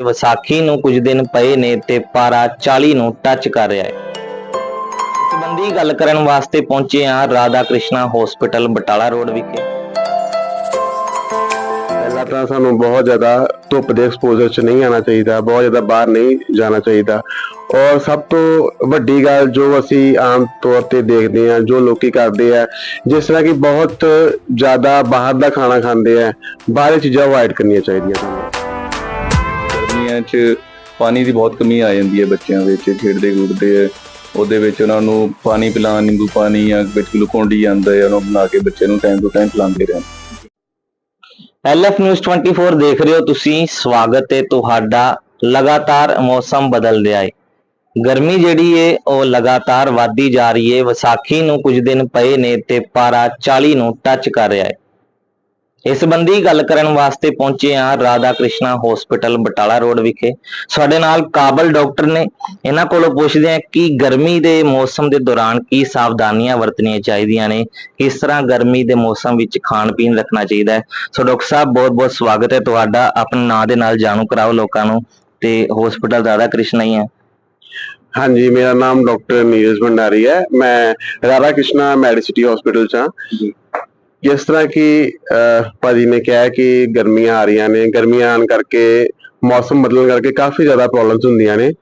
ਵਿਸਾਖੀ ਨੂੰ ਕੁਝ ਦਿਨ ਪਏ ਨੇ ਤੇ ਪਾਰਾ 40 ਨੂੰ ਟੱਚ ਕਰ ਰਿਹਾ ਹੈ। ਇਸ ਸੰਬੰਧੀ ਗੱਲ ਕਰਨ ਵਾਸਤੇ ਪਹੁੰਚੇ ਹਾਂ ਰਾਧਾ ਕ੍ਰਿਸ਼ਨਾ ਹਸਪੀਟਲ ਬਟਾਲਾ ਰੋਡ ਵਿਖੇ। ਪਹਿਲਾਂ ਤਾਂ ਸਾਨੂੰ ਬਹੁਤ ਜ਼ਿਆਦਾ ਧੁੱਪ ਦੇ ਐਕਸਪੋਜ਼ਰ 'ਚ ਨਹੀਂ ਆਉਣਾ ਚਾਹੀਦਾ, ਬਹੁਤ ਜ਼ਿਆਦਾ ਬਾਹਰ ਨਹੀਂ ਜਾਣਾ ਚਾਹੀਦਾ। ਔਰ ਸਭ ਤੋਂ ਵੱਡੀ ਗੱਲ ਜੋ ਅਸੀਂ ਆਮ ਤੌਰ ਤੇ ਦੇਖਦੇ ਹਾਂ, ਜੋ ਲੋਕੀ ਕਰਦੇ ਆ, ਜਿਸ ਤਰ੍ਹਾਂ ਕਿ ਬਹੁਤ ਜ਼ਿਆਦਾ ਬਾਹਰ ਦਾ ਖਾਣਾ ਖਾਂਦੇ ਆ ਬਾਹਰ ਚੀਜ਼ਾਂ ਅਵਾਇਡ ਕਰਨੀਆਂ ਚਾਹੀਦੀਆਂ ਸਾਨੂੰ। ਗਰਮੀਆਂ 'ਚ ਪਾਣੀ ਦੀ ਬਹੁਤ ਕਮੀ ਆ ਜਾਂਦੀ ਹੈ ਬੱਚਿਆਂ ਵਿੱਚ, ਖੇਡਦੇ ਖੂਡਦੇ ਉਹਦੇ ਵਿੱਚ ਉਹਨਾਂ ਨੂੰ ਪਾਣੀ ਪਿਲਾਉਣ, ਨਿੰਬੂ ਪਾਣੀ ਜਾਂ ਵਿੱਚ ਗਲੂਕੋਨ ਡੀ ਆਉਂਦਾ ਹੈ, ਉਹਨੂੰ ਬਣਾ ਕੇ ਬੱਚੇ ਨੂੰ ਟਾਈਮ ਟੂ ਟਾਈਮ ਪਿਲਾਉਂਦੇ ਰਹਿਣ। ਐਲਐਫ ਨਿਊਜ਼ 24 ਦੇਖ ਰਹੇ ਹੋ ਤੁਸੀਂ, ਸਵਾਗਤ ਹੈ ਤੁਹਾਡਾ। ਲਗਾਤਾਰ ਮੌਸਮ ਬਦਲ ਰਿਹਾ ਹੈ। ਗਰਮੀ ਜਿਹੜੀ ਏ ਉਹ ਲਗਾਤਾਰ ਵਧਦੀ ਜਾ ਰਹੀ ਏ ਵਿਸਾਖੀ ਨੂੰ ਕੁਝ ਦਿਨ ਪਏ ਨੇ ਤੇ ਪਾਰਾ 40 ਨੂੰ ਟੱਚ ਕਰ ਰਿਹਾ ਹੈ। ਇਸ ਸੰਬੰਧੀ ਗੱਲ ਕਰਨ ਵਾਸਤੇ ਪਹੁੰਚੇ ਹਾਂ ਰਾਧਾ ਕ੍ਰਿਸ਼ਨਾ ਹਸਪੀਟਲ ਬਟਾਲਾ ਰੋਡ ਵਿਖੇ। ਸਾਡੇ ਨਾਲ ਕਾਬਲ ਡਾਕਟਰ ਨੇ। ਇਹਨਾਂ ਕੋਲੋਂ ਪੁੱਛਦੇ ਹਾਂ ਕਿ ਗਰਮੀ ਦੇ ਮੌਸਮ ਦੇ ਦੌਰਾਨ ਕੀ ਸਾਵਧਾਨੀਆਂ ਵਰਤਣੀਆਂ ਚਾਹੀਦੀਆਂ ਨੇ? ਕਿਸ ਤਰ੍ਹਾਂ ਗਰਮੀ ਦੇ ਮੌਸਮ ਵਿੱਚ ਖਾਣ ਪੀਣ ਰੱਖਣਾ ਚਾਹੀਦਾ ਹੈ? ਸੋ ਡਾਕਟਰ ਸਾਹਿਬ ਬਹੁਤ ਬਹੁਤ ਸਵਾਗਤ ਹੈ ਤੁਹਾਡਾ। ਆਪਣੇ ਨਾਂ ਦੇ ਨਾਲ ਜਾਣੂ ਕਰਾਓ ਲੋਕਾਂ ਨੂੰ। ਤੇ ਹਸਪੀਟਲ ਰਾਧਾ ਕ੍ਰਿਸ਼ਨਾ ਹੀ ਹੈ। ਹਾਂਜੀ ਮੇਰਾ ਨਾਮ ਡਾਕਟਰ ਨੀਰਜ ਭੰਡਾਰੀ ਹੈ। ਮੈਂ ਰਾਧਾ ਕ੍ਰਿਸ਼ਨਾ ਮੈਡੀਸਿਟੀ ਹਸਪੀਟਲ 'ਚ ਹਾਂ। ਜਿਸ ਤਰ੍ਹਾਂ ਕਿ ਅਹ, ਭਾਜੀ ਨੇ ਕਿਹਾ ਕਿ ਗਰਮੀਆਂ ਆ ਰਹੀਆਂ ਨੇ ਗਰਮੀਆਂ ਆਉਣ ਕਰਕੇ ਮੌਸਮ ਬਦਲਣ ਕਰਕੇ ਕਾਫੀ ਜ਼ਿਆਦਾ ਪ੍ਰੋਬਲਮਸ ਹੁੰਦੀਆਂ ਨੇ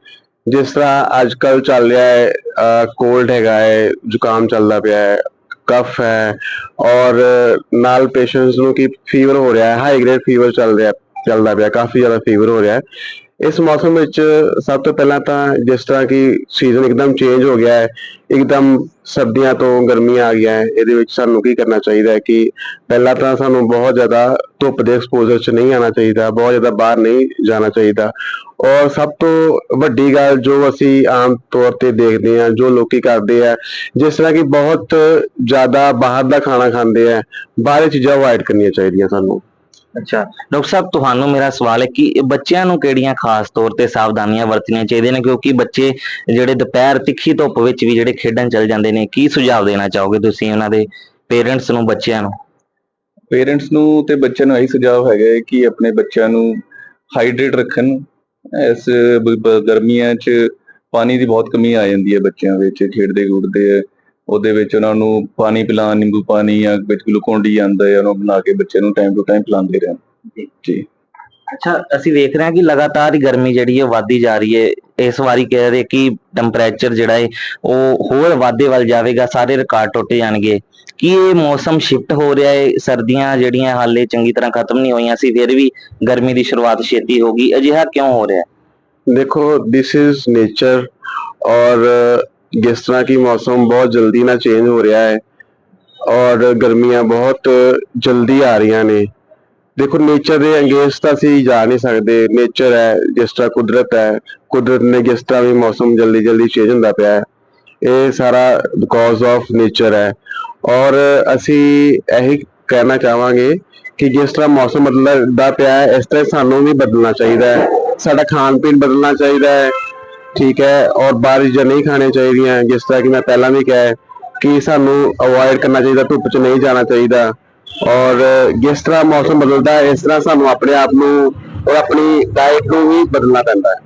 ਜਿਸ ਤਰ੍ਹਾਂ ਅੱਜ ਕੱਲ ਚੱਲ ਰਿਹਾ ਹੈ ਕੋਲਡ ਹੈਗਾ ਹੈ ਜ਼ੁਕਾਮ ਚੱਲਦਾ ਪਿਆ ਹੈ ਕਫ ਹੈ ਔਰ ਨਾਲ ਪੇਸ਼ੈਂਟਸ ਨੂੰ ਕੀ ਫੀਵਰ ਹੋ ਰਿਹਾ ਹੈ ਹਾਈ ਗ੍ਰੇਡ ਫੀਵਰ ਚੱਲ ਰਿਹਾ ਚੱਲਦਾ ਪਿਆ ਕਾਫੀ ਜ਼ਿਆਦਾ ਫੀਵਰ ਹੋ ਰਿਹਾ ਹੈ ਇਸ ਮੌਸਮ ਵਿੱਚ ਸਭ ਤੋਂ ਪਹਿਲਾਂ ਤਾਂ ਜਿਸ ਤਰ੍ਹਾਂ ਕਿ ਸੀਜ਼ਨ ਇੱਕਦਮ ਚੇਂਜ ਹੋ ਗਿਆ ਹੈ, ਇੱਕਦਮ ਸਰਦੀਆਂ ਤੋਂ ਗਰਮੀਆਂ ਆ ਗਿਆ ਹੈ, ਇਹਦੇ ਵਿੱਚ ਸਾਨੂੰ ਕੀ ਕਰਨਾ ਚਾਹੀਦਾ ਹੈ ਕਿ ਪਹਿਲਾਂ ਤਾਂ ਸਾਨੂੰ ਬਹੁਤ ਜ਼ਿਆਦਾ ਧੁੱਪ ਦੇ ਐਕਸਪੋਜ਼ਰ 'ਚ ਨਹੀਂ ਆਉਣਾ ਚਾਹੀਦਾ, ਬਹੁਤ ਜ਼ਿਆਦਾ ਬਾਹਰ ਨਹੀਂ ਜਾਣਾ ਚਾਹੀਦਾ। ਔਰ ਸਭ ਤੋਂ ਵੱਡੀ ਗੱਲ ਜੋ ਅਸੀਂ ਆਮ ਤੌਰ ਤੇ ਦੇਖਦੇ ਹਾਂ, ਜੋ ਲੋਕੀ ਕਰਦੇ ਆ, ਜਿਸ ਤਰ੍ਹਾਂ ਕਿ ਬਹੁਤ ਜ਼ਿਆਦਾ ਬਾਹਰ ਦਾ ਖਾਣਾ ਖਾਂਦੇ ਆ ਬਾਹਰ ਚੀਜ਼ਾਂ ਅਵਾਇਡ ਕਰਨੀਆਂ ਚਾਹੀਦੀਆਂ ਸਾਨੂੰ। ਅੱਛਾ, ਡਾਕਟਰ ਸਾਹਿਬ, ਤੁਹਾਨੂੰ ਮੇਰਾ ਸਵਾਲ ਹੈ ਕਿ ਬੱਚਿਆਂ ਨੂੰ ਕਿਹੜੀਆਂ ਖਾਸ ਤੌਰ ਤੇ ਸਾਵਧਾਨੀਆਂ ਵਰਤਣੀਆਂ ਚਾਹੀਦੀਆਂ ਨੇ? ਕਿਉਂਕਿ ਬੱਚੇ ਜਿਹੜੇ ਦੁਪਹਿਰ ਤਿੱਖੀ ਧੁੱਪ ਵਿੱਚ ਵੀ ਜਿਹੜੇ ਖੇਡਣ ਚਲ ਜਾਂਦੇ ਨੇ, ਕੀ ਸੁਝਾਅ ਦੇਣਾ ਚਾਹੋਗੇ ਤੁਸੀਂ ਉਹਨਾਂ ਦੇ ਪੇਰੈਂਟਸ ਨੂੰ, ਬੱਚਿਆਂ ਨੂੰ? ਪੇਰੈਂਟਸ ਨੂੰ ਤੇ ਬੱਚਿਆਂ ਨੂੰ ਇਹੀ ਸੁਝਾਅ ਹੈਗਾ ਹੈ ਕਿ ਆਪਣੇ ਬੱਚਿਆਂ ਨੂੰ ਹਾਈਡਰੇਟ ਰੱਖਣ। ਇਸ ਗਰਮੀਆਂ 'ਚ ਪਾਣੀ ਦੀ ਬਹੁਤ ਕਮੀ ਆ ਜਾਂਦੀ ਹੈ ਬੱਚਿਆਂ ਵਿੱਚ ਖੇਡਦੇ ਖੂਡਦੇ ਉਹਦੇ ਵਿੱਚ ਉਹਨਾਂ ਨੂੰ ਪਾਣੀ ਪਿਲਾਉਣ ਨਿੰਬੂ ਪਾਣੀ ਜਾਂ ਵਿੱਚ ਗਲੂਕੋਨ ਡੀ ਆਉਂਦਾ ਹੈ ਉਹਨੂੰ ਬਣਾ ਕੇ ਬੱਚੇ ਨੂੰ ਟਾਈਮ ਟੂ ਟਾਈਮ ਪਿਲਾਉਂਦੇ ਰਹਿਣ। ਜੀ। ਅੱਛਾ ਅਸੀਂ ਵੇਖ ਰਹੇ ਹਾਂ ਕਿ ਲਗਾਤਾਰ ਹੀ ਗਰਮੀ ਜਿਹੜੀ ਹੈ ਵਧਦੀ ਜਾ ਰਹੀ ਹੈ। ਇਸ ਵਾਰੀ ਕਹਿ ਰਹੇ ਕਿ ਟੈਂਪਰੇਚਰ ਜਿਹੜਾ ਹੈ ਉਹ ਹੋਰ ਵਾਧੇ ਵੱਲ ਜਾਵੇਗਾ ਸਾਰੇ ਰਿਕਾਰਡ ਟੁੱਟ ਜਾਣਗੇ। ਕੀ ਇਹ ਮੌਸਮ ਸ਼ਿਫਟ ਹੋ ਰਿਹਾ ਹੈ? ਸਰਦੀਆਂ ਜਿਹੜੀਆਂ ਹਾਲੇ ਚੰਗੀ ਤਰ੍ਹਾਂ ਖਤਮ ਨਹੀਂ ਹੋਈਆਂ ਸੀ ਫਿਰ ਵੀ ਗਰਮੀ ਦੀ ਸ਼ੁਰੂਆਤ ਛੇਤੀ ਹੋ ਗਈ ਅਜਿਹਾ ਕਿਉਂ ਹੋ ਰਿਹਾ? ਹੈ ਦੇਖੋ ਦਿਸ ਇਜ਼ ਨੇਚਰ ਔਰ ਜਿਸ ਤਰ੍ਹਾਂ ਕਿ ਮੌਸਮ ਬਹੁਤ ਜਲਦੀ ਨਾਲ ਚੇਂਜ ਹੋ ਰਿਹਾ ਹੈ ਔਰ ਗਰਮੀਆਂ ਬਹੁਤ ਜਲਦੀ ਆ ਰਹੀਆਂ ਨੇ। ਦੇਖੋ ਨੇਚਰ ਦੇ ਅਗੇਂਸਟ ਤਾਂ ਅਸੀਂ ਜਾ ਨਹੀਂ ਸਕਦੇ। ਨੇਚਰ ਹੈ, ਜਿਸ ਤਰ੍ਹਾਂ ਕੁਦਰਤ ਹੈ, ਕੁਦਰਤ ਨੇ ਜਿਸ ਤਰ੍ਹਾਂ ਵੀ ਮੌਸਮ ਜਲਦੀ ਜਲਦੀ ਚੇਂਜ ਹੁੰਦਾ ਪਿਆ ਹੈ, ਇਹ ਸਾਰਾ ਬਿਕੋਜ਼ ਆਫ ਨੇਚਰ ਹੈ। ਔਰ ਅਸੀਂ ਇਹੀ ਕਹਿਣਾ ਚਾਹਾਂਗੇ ਕਿ ਜਿਸ ਤਰ੍ਹਾਂ ਮੌਸਮ ਬਦਲਦਾ ਪਿਆ ਹੈ, ਇਸ ਤਰ੍ਹਾਂ ਸਾਨੂੰ ਵੀ ਬਦਲਣਾ ਚਾਹੀਦਾ ਹੈ। ਸਾਡਾ ਖਾਣ ਪੀਣ ਬਦਲਣਾ ਚਾਹੀਦਾ ਹੈ। ਠੀਕ ਹੈ ਔਰ ਬਾਹਰ ਚੀਜ਼ਾਂ ਨਹੀਂ ਖਾਣੀਆਂ ਚਾਹੀਦੀਆਂ ਜਿਸ ਤਰ੍ਹਾਂ ਕਿ ਮੈਂ ਪਹਿਲਾਂ ਵੀ ਕਿਹਾ ਹੈ ਕਿ ਸਾਨੂੰ ਅਵੋਇਡ ਕਰਨਾ ਚਾਹੀਦਾ ਧੁੱਪ 'ਚ ਨਹੀਂ ਜਾਣਾ ਚਾਹੀਦਾ। ਔਰ ਜਿਸ ਤਰ੍ਹਾਂ ਮੌਸਮ ਬਦਲਦਾ ਹੈ ਇਸ ਤਰ੍ਹਾਂ ਸਾਨੂੰ ਆਪਣੇ ਆਪ ਨੂੰ ਔਰ ਆਪਣੀ ਡਾਈਟ ਨੂੰ ਵੀ ਬਦਲਣਾ ਪੈਂਦਾ ਹੈ।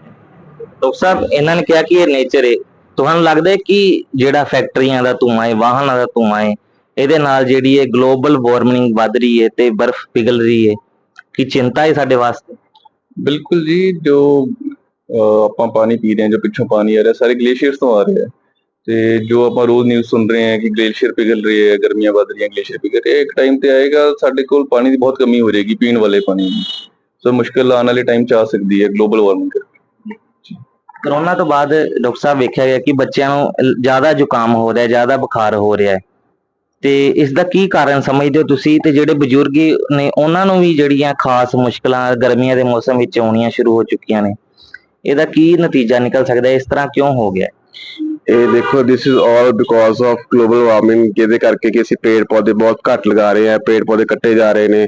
ਡਾਕਟਰ ਸਾਹਿਬ ਇਹਨਾਂ ਨੇ ਕਿਹਾ ਕਿ ਇਹ ਨੇਚਰ ਹੈ ਤੁਹਾਨੂੰ ਲੱਗਦਾ ਹੈ ਕਿ ਜਿਹੜਾ ਫੈਕਟਰੀਆਂ ਦਾ ਧੂੰਆਂ ਹੈ ਵਾਹਨਾਂ ਦਾ ਧੂੰਆਂ ਹੈ ਇਹਦੇ ਨਾਲ ਜਿਹੜੀ ਹੈ ਗਲੋਬਲ ਵਾਰਮਿੰਗ ਵੱਧ ਰਹੀ ਹੈ ਤੇ ਬਰਫ਼ ਪਿਘਲ ਰਹੀ ਹੈ ਕੀ ਚਿੰਤਾ ਹੈ ਸਾਡੇ ਵਾਸਤੇ? ਬਿਲਕੁਲ ਜੀ ਜੋ ਆਪਾਂ ਪਾਣੀ ਪੀ ਰਹੇ ਹਾਂ ਜੋ ਪਿੱਛੋਂ ਪਾਣੀ ਆ ਰਿਹਾ, ਸਾਰੇ ਗਲੇਸ਼ੀਅਰਸ ਤੋਂ ਆ ਰਿਹਾ ਹੈ। ਤੇ ਜੋ ਆਪਾਂ ਰੋਜ਼ ਨਿਊਜ਼ ਸੁਣ ਰਹੇ ਹਾਂ ਕਿ ਗਲੇਸ਼ੀਅਰ ਪਿਘਲ ਰਹੇ ਹੈ, ਗਰਮੀਆਂ ਵੱਧ ਰਹੀਆਂ ਗਲੇਸ਼ੀਅਰ ਪਿਘਲ ਰਹੇ ਇੱਕ ਟਾਈਮ ਤੇ ਆਏਗਾ ਸਾਡੇ ਕੋਲ ਪਾਣੀ ਦੀ ਬਹੁਤ ਕਮੀ ਹੋ ਜਾਏਗੀ ਪੀਣ ਵਾਲੇ ਪਾਣੀ ਦੀ। ਸੋ ਮੁਸ਼ਕਲ ਆਉਣ ਵਾਲੇ ਟਾਈਮ ਚ ਆ ਸਕਦੀ ਹੈ ਗਲੋਬਲ ਵਾਰਮਿੰਗ ਕਰਕੇ। ਕਰੋਨਾ ਤੋਂ ਬਾਅਦ ਡਾਕਟਰ ਸਾਹਿਬ ਵੇਖਿਆ ਗਿਆ ਕਿ ਬੱਚਿਆਂ ਨੂੰ ਜ਼ਿਆਦਾ ਜ਼ੁਕਾਮ ਹੋ ਰਿਹਾ, ਜ਼ਿਆਦਾ ਬੁਖਾਰ ਹੋ ਰਿਹਾ ਹੈ। ਤੇ ਇਸ ਦਾ ਕੀ ਕਾਰਨ ਸਮਝਦੇ ਹੋ ਤੁਸੀਂ? ਤੇ ਜਿਹੜੇ ਬਜ਼ੁਰਗ ਨੇ, ਉਹਨਾਂ ਨੂੰ ਵੀ ਜਿਹੜੀਆਂ ਖਾਸ ਮੁਸ਼ਕਲਾਂ ਗਰਮੀਆਂ ਦੇ ਮੌਸਮ ਵਿੱਚ ਆਉਣੀਆਂ ਸ਼ੁਰੂ ਹੋ ਚੁੱਕੀਆਂ ਨੇ ਇਹਦਾ ਕੀ ਨਤੀਜਾ ਨਿਕਲ ਸਕਦਾ ਹੈ? ਇਸ ਤਰ੍ਹਾਂ ਕਿਉਂ ਹੋ ਗਿਆ ਇਹ ਦੇਖੋ this is all because of global warming ਜਿਹਦੇ ਕਰਕੇ ਕਿ ਅਸੀਂ ਪੇੜ ਪੌਦੇ ਬਹੁਤ ਘੱਟ ਲਗਾ ਰਹੇ ਆ ਪੇੜ ਪੌਦੇ ਕੱਟੇ ਜਾ ਰਹੇ ਨੇ,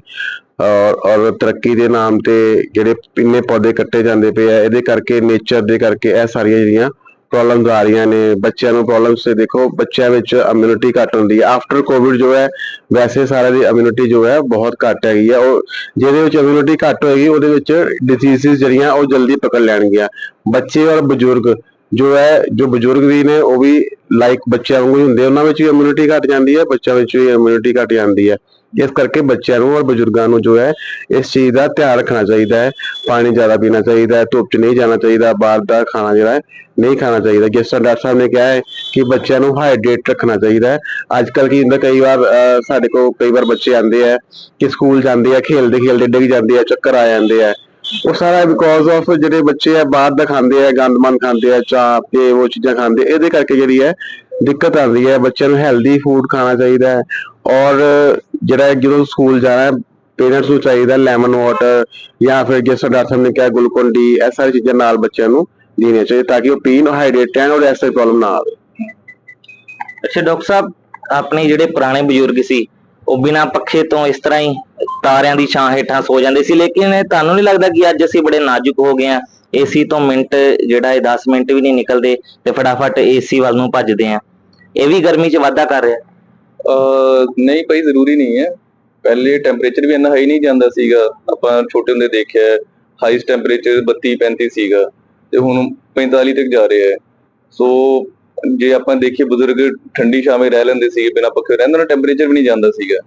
ਔਰ ਔਰ ਤਰੱਕੀ ਦੇ ਨਾਮ ਤੇ ਜਿਹੜੇ ਇੰਨੇ ਪੌਦੇ ਕੱਟੇ ਜਾਂਦੇ ਪਏ ਆ, ਇਹਦੇ ਕਰਕੇ ਨੇਚਰ ਦੇ ਕਰਕੇ ਇਹ ਸਾਰੀਆਂ ਜਿਹੜੀਆਂ ਪ੍ਰੋਬਲਮਸ ਆ ਰਹੀਆਂ ਨੇ, ਬੱਚਿਆਂ ਨੂੰ ਪ੍ਰੋਬਲਮਸ ਤੇ ਦੇਖੋ, ਬੱਚਿਆਂ ਵਿੱਚ ਇਮਿਊਨਿਟੀ ਘੱਟ ਹੁੰਦੀ ਹੈ। ਆਫਟਰ ਕੋਵਿਡ ਜੋ ਹੈ, ਵੈਸੇ ਸਾਰਿਆਂ ਦੀ ਇਮਿਊਨਿਟੀ ਜੋ ਹੈ ਬਹੁਤ ਘੱਟ ਹੈਗੀ ਹੈ। ਉਹ ਜਿਹਦੇ ਵਿੱਚ ਇਮਿਊਨਿਟੀ ਘੱਟ ਹੋਏਗੀ, ਉਹਦੇ ਵਿੱਚ ਡਿਸੀਜ਼ਸ ਜਿਹੜੀਆਂ, ਉਹ ਜਲਦੀ ਪਕੜ ਲੈਣਗੀਆਂ। ਬੱਚੇ ਔਰ ਬਜ਼ੁਰਗ ਜੋ ਹੈ, ਜੋ ਬਜ਼ੁਰਗ ਵੀ ਨੇ, ਉਹ ਵੀ ਲਾਈਕ ਬੱਚਿਆਂ ਵਾਂਗੂ ਹੀ ਹੁੰਦੇ ਉਹਨਾਂ ਵਿੱਚ ਵੀ ਇਮਿਊਨਿਟੀ ਘੱਟ ਜਾਂਦੀ ਹੈ, ਬੱਚਿਆਂ ਵਿੱਚ ਵੀ ਇਮਿਊਨਿਟੀ ਘੱਟ ਜਾਂਦੀ ਹੈ। ਇਸ ਕਰਕੇ ਬੱਚਿਆਂ ਨੂੰ ਔਰ ਬਜ਼ੁਰਗਾਂ ਨੂੰ ਜੋ ਹੈ, ਇਸ ਚੀਜ਼ ਦਾ ਧਿਆਨ ਰੱਖਣਾ ਚਾਹੀਦਾ ਹੈ। ਪਾਣੀ ਜ਼ਿਆਦਾ ਪੀਣਾ ਚਾਹੀਦਾ ਹੈ, ਧੁੱਪ 'ਚ ਨਹੀਂ ਜਾਣਾ ਚਾਹੀਦਾ, ਬਾਹਰ ਦਾ ਖਾਣਾ ਜਿਹੜਾ ਹੈ, ਨਹੀਂ ਖਾਣਾ ਚਾਹੀਦਾ। ਜਿਸ ਤਰ੍ਹਾਂ ਡਾਕਟਰ ਸਾਹਿਬ ਨੇ ਕਿਹਾ ਹੈ ਕਿ ਬੱਚਿਆਂ ਨੂੰ ਹਾਈਡਰੇਟ ਰੱਖਣਾ ਚਾਹੀਦਾ ਹੈ। ਅੱਜ ਕੱਲ੍ਹ ਕੀ ਹੁੰਦਾ, ਕਈ ਵਾਰ ਸਾਡੇ ਕੋਲ ਕਈ ਵਾਰ ਬੱਚੇ ਆਉਂਦੇ ਆ ਕਿ ਸਕੂਲ ਜਾਂਦੇ ਆ ਖੇਲਦੇ ਖੇਲਦੇ ਡਿੱਗ ਜਾਂਦੇ ਆ ਚੱਕਰ ਆ ਜਾਂਦੇ ਆ ਉਹ ਸਾਰਾ ਬਿਕੋਜ਼ ਆਫ ਜਿਹੜੇ ਬੱਚੇ ਆ, ਬਾਹਰ ਦਾ ਖਾਂਦੇ ਆ, ਗੰਦਮੰਦ ਖਾਂਦੇ ਆ, ਚਾਹ ਤੇ ਉਹ ਚੀਜ਼ਾਂ ਖਾਂਦੇ, ਇਹਦੇ ਕਰਕੇ ਜਿਹੜੀ ਹੈ ਦਿੱਕਤ ਆਉਂਦੀ ਹੈ। ਬੱਚਿਆਂ ਨੂੰ ਹੈਲਦੀ ਫੂਡ ਖਾਣਾ ਚਾਹੀਦਾ ਹੈ ਔਰ ਜਿਹੜਾ ਜਦੋਂ ਸਕੂਲ ਜਾਣਾ ਹੈ ਪੇਰੈਂਟਸ ਨੂੰ ਚਾਹੀਦਾ ਲੈਮਨ ਵਾਟਰ ਜਾਂ ਫਿਰ ਜਿਸ ਤਰ੍ਹਾਂ ਡਾਕਟਰ ਸਾਹਿਬ ਨੇ ਕਿਹਾ ਗਲੂਕੋਨ ਡੀ ਇਹ ਸਾਰੀ ਚੀਜ਼ਾਂ ਨਾਲ ਬੱਚਿਆਂ ਨੂੰ ਦੇਣੀਆਂ ਚਾਹੀਦੀਆਂ ਤਾਂ ਕਿ ਉਹ ਪੀਣ ਹਾਈਡਰੇਟ ਰਹਿਣ ਔਰ ਐਸਾ ਪ੍ਰੋਬਲਮ ਨਾ ਆਵੇ। ਅੱਛਾ, ਡਾਕਟਰ ਸਾਹਿਬ, ਆਪਣੇ ਜਿਹੜੇ ਪੁਰਾਣੇ ਬਜ਼ੁਰਗ ਸੀ, ਉਹ ਬਿਨਾਂ ਪੱਖੇ ਤੋਂ ਇਸ ਤਰ੍ਹਾਂ ਹੀ ਤਾਰਿਆਂ ਦੀ ਛਾਂ ਹੇਠਾਂ ਸੋ ਜਾਂਦੇ ਸੀ, ਲੇਕਿਨ ਤੁਹਾਨੂੰ ਨਹੀਂ ਲੱਗਦਾ ਕਿ ਅੱਜ ਅਸੀਂ ਬੜੇ ਨਾਜ਼ੁਕ ਹੋ ਗਏ ਆ ਏਸੀ ਤੋਂ ਮਿੰਟ ਜਿਹੜਾ ਇਹ 10 ਮਿੰਟ ਵੀ ਨਹੀਂ ਨਿਕਲਦੇ ਤੇ ਫਟਾਫਟ ਏਸੀ ਵੱਲ ਨੂੰ ਭੱਜਦੇ ਆ ਇਹ ਵੀ ਗਰਮੀ 'ਚ ਵਾਧਾ ਕਰ ਰਿਹਾ? ਨਹੀਂ ਭਾਈ, ਜ਼ਰੂਰੀ ਨਹੀਂ ਹੈ। ਪਹਿਲੇ ਟੈਂਪਰੇਚਰ ਵੀ ਇੰਨਾ ਹਾਈ ਨਹੀਂ ਜਾਂਦਾ ਸੀਗਾ। ਆਪਾਂ ਛੋਟੇ ਹੁੰਦੇ ਦੇਖਿਆ ਹਾਈਸਟ ਟੈਂਪਰੇਚਰ 32 35 ਸੀਗਾ ਤੇ ਹੁਣ 45 ਤੱਕ ਜਾ ਰਿਹਾ ਹੈ। ਸੋ, ਜੇ ਆਪਾਂ ਦੇਖੀਏ ਬਜ਼ੁਰਗ ਠੰਡੀ ਛਾਵੇਂ ਰਹਿ ਲੈਂਦੇ ਸੀਗੇ ਬਿਨਾਂ ਪੱਖੇ, ਰਹਿੰਦੇ ਨਾ ਟੈਂਪਰੇਚਰ ਵੀ ਨਹੀਂ ਜਾਂਦਾ ਸੀਗਾ।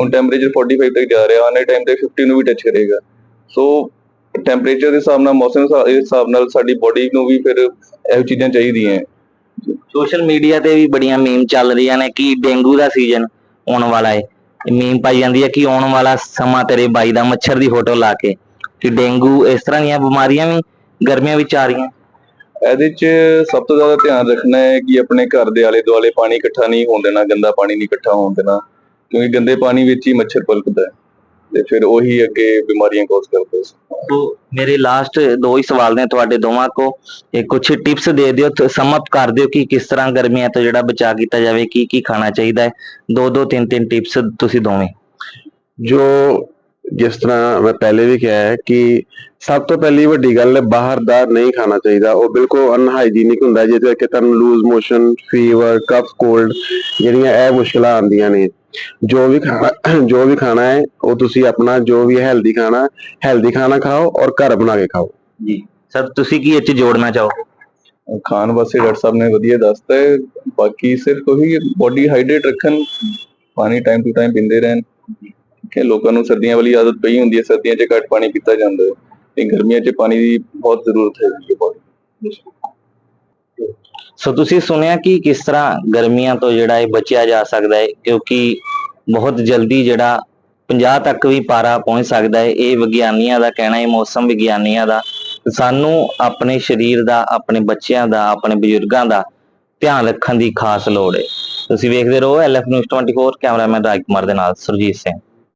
ਹੁਣ ਟੈਂਪਰੇਚਰ 45 ਤੱਕ ਜਾ ਰਿਹਾ ਵਾਲੇ ਟਾਈਮ ਤੇ 50 ਨੂੰ ਵੀ ਟੱਚ ਕਰੇਗਾ। ਸੋ ਟੈਂਪਰੇਚਰ ਦੇ ਹਿਸਾਬ ਨਾਲ ਮੌਸਮ ਦੇ ਹਿਸਾਬ- ਹਿਸਾਬ ਨਾਲ ਸਾਡੀ ਬੋਡੀ ਨੂੰ ਵੀ ਫਿਰ ਇਹੋ ਚੀਜ਼ਾਂ ਚਾਹੀਦੀਆਂ। ਸੋਸ਼ਲ ਮੀਡੀਆ ਤੇ ਵੀ ਬੜੀਆਂ ਮੀਮ ਚੱਲ ਰਹੀਆਂ ਨੇ ਕਿ ਡੇਂਗੂ ਦਾ ਸੀਜ਼ਨ ਆਉਣ ਵਾਲਾ ਹੈ ਮੀਮ ਪਾਈ ਜਾਂਦੀ ਹੈ ਕਿ ਆਉਣ ਵਾਲਾ ਸਮਾਂ ਤੇਰੇ ਬਾਈ ਦਾ ਮੱਛਰ ਦੀ ਫੋਟੋ ਲਾ ਕੇ। ਕਿ ਡੇਂਗੂ ਇਸ ਤਰ੍ਹਾਂ ਦੀਆਂ ਬਿਮਾਰੀਆਂ ਵੀ ਗਰਮੀਆਂ ਵਿੱਚ ਆ ਰਹੀਆਂ। ਇਹਦੇ 'ਚ ਸਭ ਤੋਂ ਜ਼ਿਆਦਾ ਧਿਆਨ ਰੱਖਣਾ ਹੈ ਕਿ ਆਪਣੇ ਘਰ ਦੇ ਆਲੇ ਦੁਆਲੇ ਪਾਣੀ ਇਕੱਠਾ ਨਹੀਂ ਹੋਣ ਦੇਣਾ ਗੰਦਾ ਪਾਣੀ ਨਹੀਂ ਇਕੱਠਾ ਹੋਣ ਦੇਣਾ। ਕਿਉਂਕਿ ਗੰਦੇ ਪਾਣੀ ਵਿੱਚ ਹੀ ਮੱਛਰ ਪਲਕਦਾ ਹੈ ਤੇ ਫਿਰ ਉਹੀ ਅੱਗੇ ਬਿਮਾਰੀਆਂ ਕਾਜ਼ ਕਰਦਾ ਹੈ ਤੋ ਮੇਰੇ ਲਾਸਟ ਦੋ ਹੀ ਸਵਾਲ ਨੇ ਤੁਹਾਡੇ ਦੋਵਾਂ ਕੋ ਇਹ ਕੁਝ ਟਿਪਸ ਦੇ ਦਿਓ ਸਮਅਪ ਕਰ ਦਿਓ ਕਿ ਕਿਸ ਤਰ੍ਹਾਂ ਗਰਮੀਆਂ ਤੋਂ ਜਿਹੜਾ ਬਚਾ ਕੀਤਾ ਜਾਵੇ ਕੀ ਕੀ ਖਾਣਾ ਚਾਹੀਦਾ ਹੈ। ਦੋ ਦੋ ਤਿੰਨ ਤਿੰਨ ਟਿਪਸ ਤੁਸੀਂ ਦੋਵੇਂ। ਜੋ ਜਿਸ ਤਰ੍ਹਾਂ ਮੈਂ ਪਹਿਲੇ ਵੀ ਕਿਹਾ ਹੈ ਕਿ ਸਭ ਤੋਂ ਪਹਿਲੀ ਵੱਡੀ ਗੱਲ ਹੈ ਬਾਹਰ ਦਾ ਨਹੀਂ ਖਾਣਾ ਚਾਹੀਦਾ। ਉਹ ਬਿਲਕੁਲ ਅਨਹਾਈਜੀਨਿਕ ਹੁੰਦਾ ਜਿਹਦੇ ਕਰਕੇ ਤੁਹਾਨੂੰ loose motion fever cough cold ਜਿਹੜੀਆਂ ਇਹ ਮੁਸ਼ਕਲਾਂ ਆਉਂਦੀਆਂ ਨੇ। ਜੋ ਵੀ ਖਾਣਾ ਜੋ ਵੀ ਖਾਣਾ ਹੈ ਉਹ ਤੁਸੀਂ ਆਪਣਾ ਜੋ ਵੀ ਹੈਲਦੀ ਖਾਣਾ ਹੈਲਦੀ ਖਾਣਾ ਖਾਓ ਔਰ ਘਰ ਬਣਾ ਕੇ ਖਾਓ। ਜੀ। ਸਰ ਤੁਸੀਂ ਕੀ ਇਹ 'ਚ ਜੋੜਨਾ ਚਾਹੋ? ਖਾਣ ਵਾਸਤੇ ਡਾਕਟਰ ਸਾਹਿਬ ਨੇ ਵਧੀਆ ਦੱਸਤਾ ਹੈ। ਬਾਕੀ ਸਿਰਫ ਉਹੀ ਬੋਡੀ ਹਾਈਡਰੇਟ ਰੱਖਣ ਪਾਣੀ ਟਾਈਮ ਟੂ ਟਾਈਮ ਪੀਂਦੇ ਰਹਿਣ। ਕਿ ਲੋਕਾਂ ਨੂੰ ਸਰਦੀਆਂ ਵਾਲੀ ਆਦਤ ਪਈ ਹੁੰਦੀ ਹੈ, ਸਰਦੀਆਂ 'ਚ ਘੱਟ ਪਾਣੀ ਪੀਤਾ ਜਾਂਦਾ ਹੈ। ਤੇ ਗਰਮੀਆਂ 'ਚ ਪਾਣੀ ਦੀ ਬਹੁਤ ਜ਼ਰੂਰਤ ਹੈ ਬੋਡੀ ਸੋ ਤੁਸੀਂ ਸੁਣਿਆ ਕਿ ਕਿਸ ਤਰ੍ਹਾਂ ਗਰਮੀਆਂ ਤੋਂ ਜਿਹੜਾ ਇਹ ਬਚਿਆ ਜਾ ਸਕਦਾ ਹੈ, ਕਿਉਂਕਿ ਬਹੁਤ ਜਲਦੀ ਜਿਹੜਾ 50 ਤੱਕ ਵੀ ਪਾਰਾ ਪਹੁੰਚ ਸਕਦਾ ਹੈ, ਇਹ ਵਿਗਿਆਨੀਆਂ ਦਾ ਕਹਿਣਾ ਹੈ ਮੌਸਮ ਵਿਗਿਆਨੀਆਂ ਦਾ। ਸਾਨੂੰ ਆਪਣੇ ਸਰੀਰ ਦਾ, ਆਪਣੇ ਬੱਚਿਆਂ ਦਾ, ਆਪਣੇ ਬਜ਼ੁਰਗਾਂ ਦਾ ਧਿਆਨ ਰੱਖਣ ਦੀ ਖਾਸ ਲੋੜ ਹੈ। ਤੁਸੀਂ ਵੇਖਦੇ ਰਹੋ, ਐਲਐਫ ਨਿਊਜ਼ 24 ਕੈਮਰਾਮੈਨ ਰਾਜਕੁਮਾਰ ਦੇ ਨਾਲ ਸੁਰਜੀਤ ਸਿੰਘ।